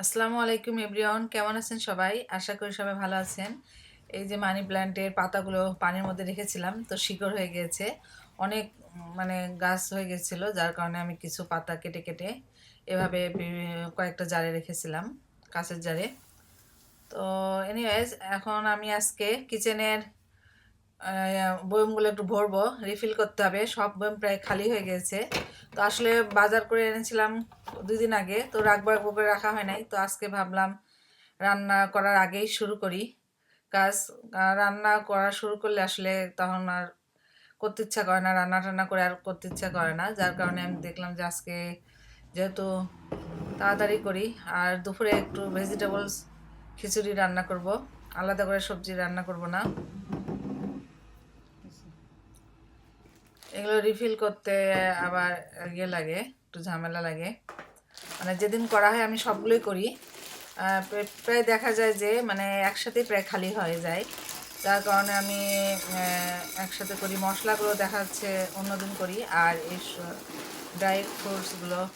আসসালামু আলাইকুম এভরিওয়ান, কেমন আছেন সবাই? আশা করি সবাই ভালো আছেন। এই যে মানি প্ল্যান্টের পাতাগুলো পানির মধ্যে রেখেছিলাম, তো শিকড় হয়ে গিয়েছে অনেক মানে গাছ হয়ে গেছিল, যার কারণে আমি কিছু পাতা কেটে কেটে এভাবে কয়েকটা জারে রেখেছিলাম, কাঁচের জারে। তো এনিওয়েজ এখন আমি আজকে কিচেনের বয়মগুলো একটু ভরবো রিফিল করতে হবে, সব বয়ম প্রায় খালি হয়ে গেছে। তো আসলে বাজার করে এনেছিলাম দুই দিন আগে, তো রাখব রাখব করে রাখা হয় নাই, তো আজকে ভাবলাম রান্না করার আগেই শুরু করি। কাজ রান্না করা শুরু করলে আসলে তখন আর করতে ইচ্ছা করে না, রান্না টান্না করে আর করতে ইচ্ছা করে না, যার কারণে আমি দেখলাম যে আজকে যেহেতু তাড়াতাড়ি করি, আর দুপুরে একটু ভেজিটেবলস খিচুড়ি রান্না করব, আলাদা করে সবজি রান্না করব না। এগুলো রিফিল করতে আবার ইয়ে লাগে, একটু ঝামেলা লাগে। মানে যেদিন করা হয় আমি সবগুলোই করি। প্রায়- দেখা যায় যে মানে একসাথেই প্রায় খালি হয়ে যায়। যার কারণে আমি একসাথে করি, মশলাগুলো দেখা যাচ্ছে অন্যদিন করি। আর এই ড্রাই ফ্রুটসগুলো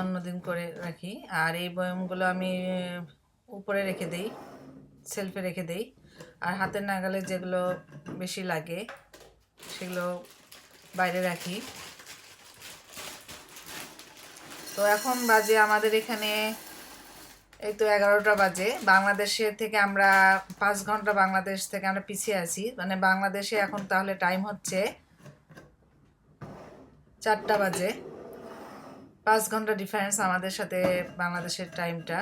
অন্যদিন করে রাখি। আর এই বয়মগুলো আমি উপরে রেখে দিই সেলফে রেখে দেই। আর হাতের নাগালে যেগুলো বেশি লাগে, সেগুলো বাইরে রাখি। তো এখন বাজে আমাদের এখানে, এই তো এগারোটা বাজে। বাংলাদেশের থেকে আমরা পাঁচ ঘণ্টা বাংলাদেশ থেকে আমরা পিছিয়ে আছি। মানে বাংলাদেশে এখন তাহলে টাইম হচ্ছে চারটা বাজে। পাঁচ ঘণ্টা ডিফারেন্স আমাদের সাথে বাংলাদেশের টাইমটা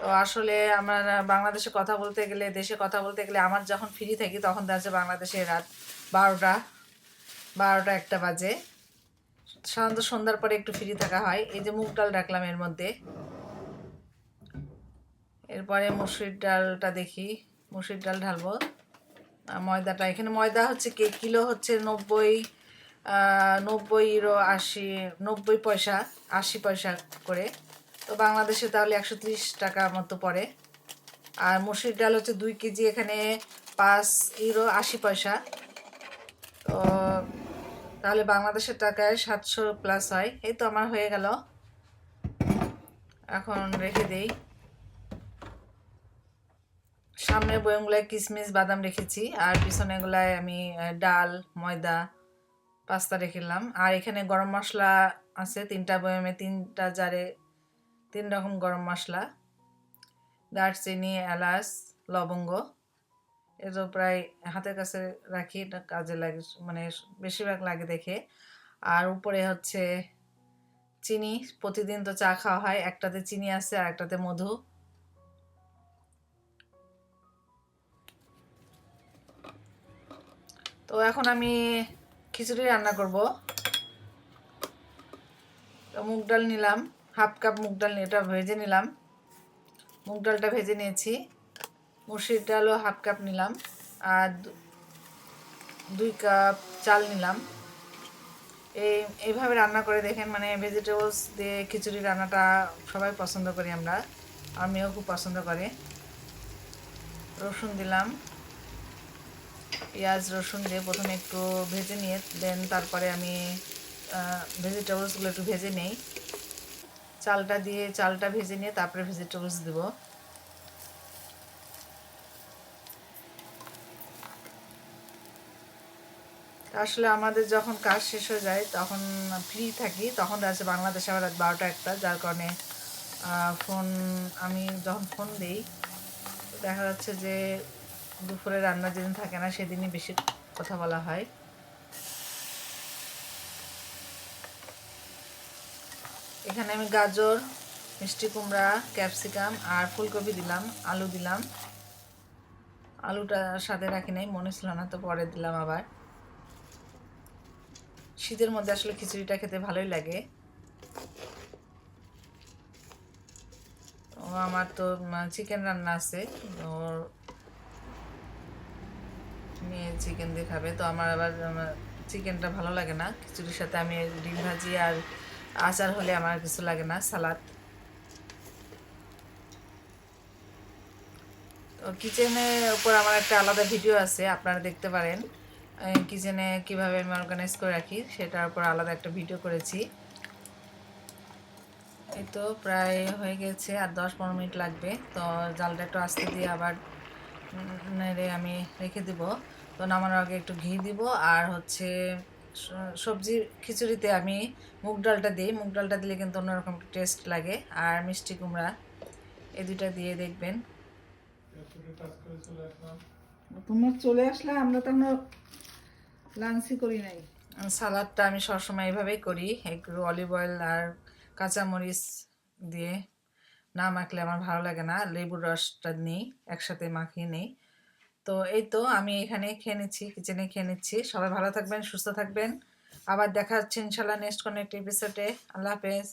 তো আসলে আমার বাংলাদেশে কথা বলতে গেলে দেশে কথা বলতে গেলে আমার যখন ফ্রি থাকি তখন দেখা বাংলাদেশে রাত বারোটা বারোটা একটা বাজে। সাধারণত সন্ধ্যার পরে একটু ফ্রি থাকা হয়। এই যে মুগ ডাল রাখলাম এর মধ্যে। এরপরে মুসুরির ডালটা দেখি। মুসুরির ডাল ঢালবো। ময়দাটা। এখানে ময়দা হচ্ছে কে? কিলো হচ্ছে নব্বই আহ, নব্বই ইউরো আশি নব্বই পয়সা আশি পয়সা করে। তো বাংলাদেশে তাহলে একশো ত্রিশ টাকা মতো পড়ে। আর মুসুরির ডাল হচ্ছে দুই কেজি, এখানে পাঁচ ইউরো আশি পয়সা। তো তাহলে বাংলাদেশের টাকায় সাতশো প্লাস হয়। এই তো আমার হয়ে গেল। এখন রেখে দেই। সামনে বয়মগুলায় কিশমিশ বাদাম রেখেছি। আর পিছনেগুলায় আমি ডাল, ময়দা, পাস্তা রেখেলাম আর এখানে গরম মশলা আছে, তিনটা বয়মে তিনটা জারে তিন রকম গরম মশলা, দারচিনি, এলাচ, লবঙ্গ, এগুলো প্রায় হাতের কাছে রাখি, এটা কাজে লাগে মানে বেশিরভাগ লাগে দেখে। আর উপরে হচ্ছে চিনি, প্রতিদিন তো চা খাওয়া হয়, একটাতে চিনি আছে আর একটাতে মধু। তো এখন আমি খিচুড়ি রান্না করব। তো মুগ ডাল নিলাম। হাফ কাপ মুগ ডাল এটা ভেজে নিলাম। মুগ ডালটা ভেজে নিয়েছি। মুসুরির ডালও হাফ কাপ নিলাম আর দুই কাপ চাল নিলাম। এই, এইভাবে রান্না করে দেখেন মানে ভেজিটেবলস দিয়ে খিচুড়ি রান্নাটা সবাই পছন্দ করি আমরা। আমিও খুব পছন্দ করে। রসুন দিলাম। পেঁয়াজ, রসুন দিয়ে প্রথমে একটু ভেজে নিয়ে দেন তারপরে আমি ভেজিটেবলসগুলো একটু ভেজে নেই। চালটা দিয়ে চালটা ভেজে নিয়ে তারপরে ভেজিটেবলস দেবো। আসলে আমাদের যখন কাজ শেষ হয়ে যায়, তখন ফ্রি থাকি, তখন আছে বাংলাদেশে আবার রাত বারোটা একটা, যার কারণে ফোন আমি যখন ফোন দিই, দেখা যাচ্ছে যে দুপুরে রান্না যেদিন থাকে না, সেদিনই বেশি কথা বলা হয়। এখানে আমি গাজর, মিষ্টি কুমড়া, ক্যাপসিকাম আর ফুলকপি দিলাম, আলু দিলাম। আলুটা সাথে রাখি নাই, মনে ছিল না, তো পরে দিলাম আবার। শীতের মধ্যে আসলে খিচুড়িটা খেতে ভালোই লাগে। ও, আমার তো চিকেন রান্না আছে, ওর মেয়ে চিকেন দিয়ে খাবে, তো আমার আবার চিকেনটা ভালো লাগে না। খিচুড়ির সাথে আমি ডিম ভাজি আর আচার হলে আমার কিছু লাগে না, সালাদ। কিচেনের উপর আমার একটা আলাদা ভিডিও আছে, আপনারা দেখতে পারেন। কিচেনে কীভাবে আমি অর্গানাইজ করে রাখি, সেটার উপর আলাদা একটা ভিডিও করেছি। এই তো প্রায় হয়ে গেছে আর দশ পনেরো মিনিট লাগবে, তো জালটা একটু আস্তে দিয়ে আবার নেড়ে আমি রেখে দিব। তো নামানোর আগে একটু ঘি দিব, আর হচ্ছে সবজি খিচুড়িতে আমি মুগ ডালটা দিই। মুগ ডালটা দিলে কিন্তু অন্যরকম টেস্ট লাগে। আর মিষ্টি কুমড়া এই দুইটা দিয়ে দেখবেন। তোমার চলে আসলে আমরা তো এখনও লাঞ্চই করি নাই। সালাদটা আমি সবসময় এভাবেই করি। একটু অলিভ অয়েল আর কাঁচামরিচ দিয়ে না মাখলে আমার ভালো লাগে না। লেবুর রসটা নিই একসাথে মাখিয়ে নিই। তো এই তো আমি এখানে খেয়ে নিচ্ছি কিচেনে খেয়ে নিচ্ছি। সবাই ভালো থাকবেন, সুস্থ থাকবেন। আবার দেখা হচ্ছে ইনশাল্লাহ নেক্সট কোনো একটা এপিসোডে আল্লাহ হাফেজ।